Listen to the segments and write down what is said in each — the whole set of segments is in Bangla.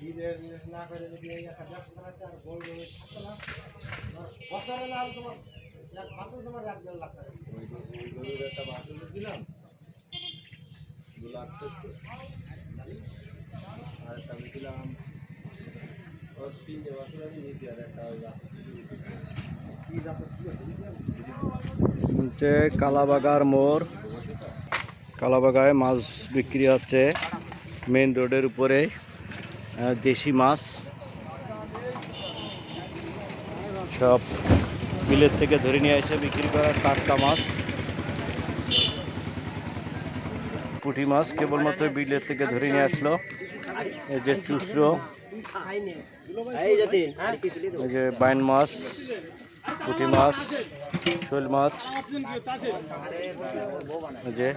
বিলের না করে যদি এই একটা ব্যবসা চালাচ্ছে আর গোল্ড থাকতো না বছরে না হলে তোমার এক বছর তোমার এক দেড় লাখ টাকা। ওই ওই গরুর একটা বাছুর দিলাম দু লাখ সত্তর। আর একটা আমি দিলাম ওর তিনটে বাছুর আমি নিয়েছি আর একটা ওই বাছুর কি যাতে ছিল বুঝেছেন? হচ্ছে কালাবাগার মোড়। কালাবাগায় মাছ বিক্রি হচ্ছে মেন রোডের উপরে। দেশি মাছ। সব বিলের থেকে ধরে নিয়ে এসে বিক্রি করা টাটকা মাছ। পুঁটি মাছ কেবলমাত্র বিলের থেকে ধরে নিয়ে আসলো। এই যে চুচড়ো এই যে বাইন মাছ পুঁটি মাছ শোল মাছ। এই যে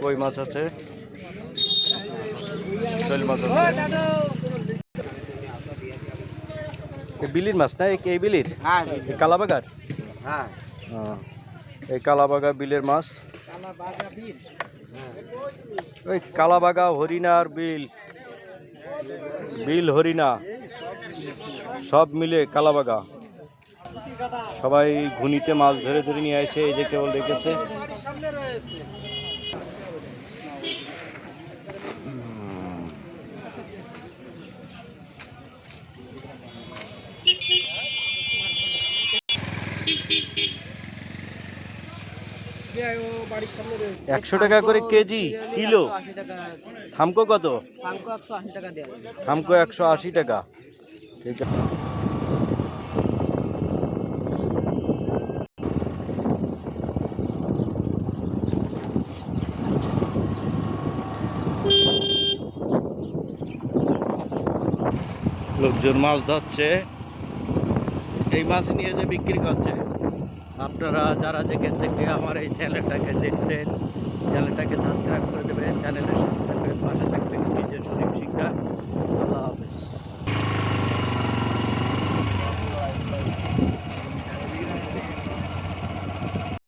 কই মাছ আছে? শোল মাছ বিলির মাছ না? এই- এই বিলির? হ্যাঁ কালাবাগার? হ্যাঁ। হ্যাঁ, এই কালাবাগা বিলের মাছ। ওই কালাবাগা হরিণার বিল। বিল হরিণা। সব মিলে কালাবাগা। সবাই ঘুনিতে মাছ ধরে ধরে নিয়ে আসে এই যে কেবল রেখেছে একশো টাকা করে কেজি, কিলো? থামকো কত? থামকো একশো আশি টাকা। লোকজন মাছ ধরছে। এই মাছ নিয়ে যে বিক্রি করছে। আপনারা যারা যেখান থেকে আমার এই চ্যানেলটাকে দেখছেন চ্যানেলটাকে সাবস্ক্রাইব করে দেবেন।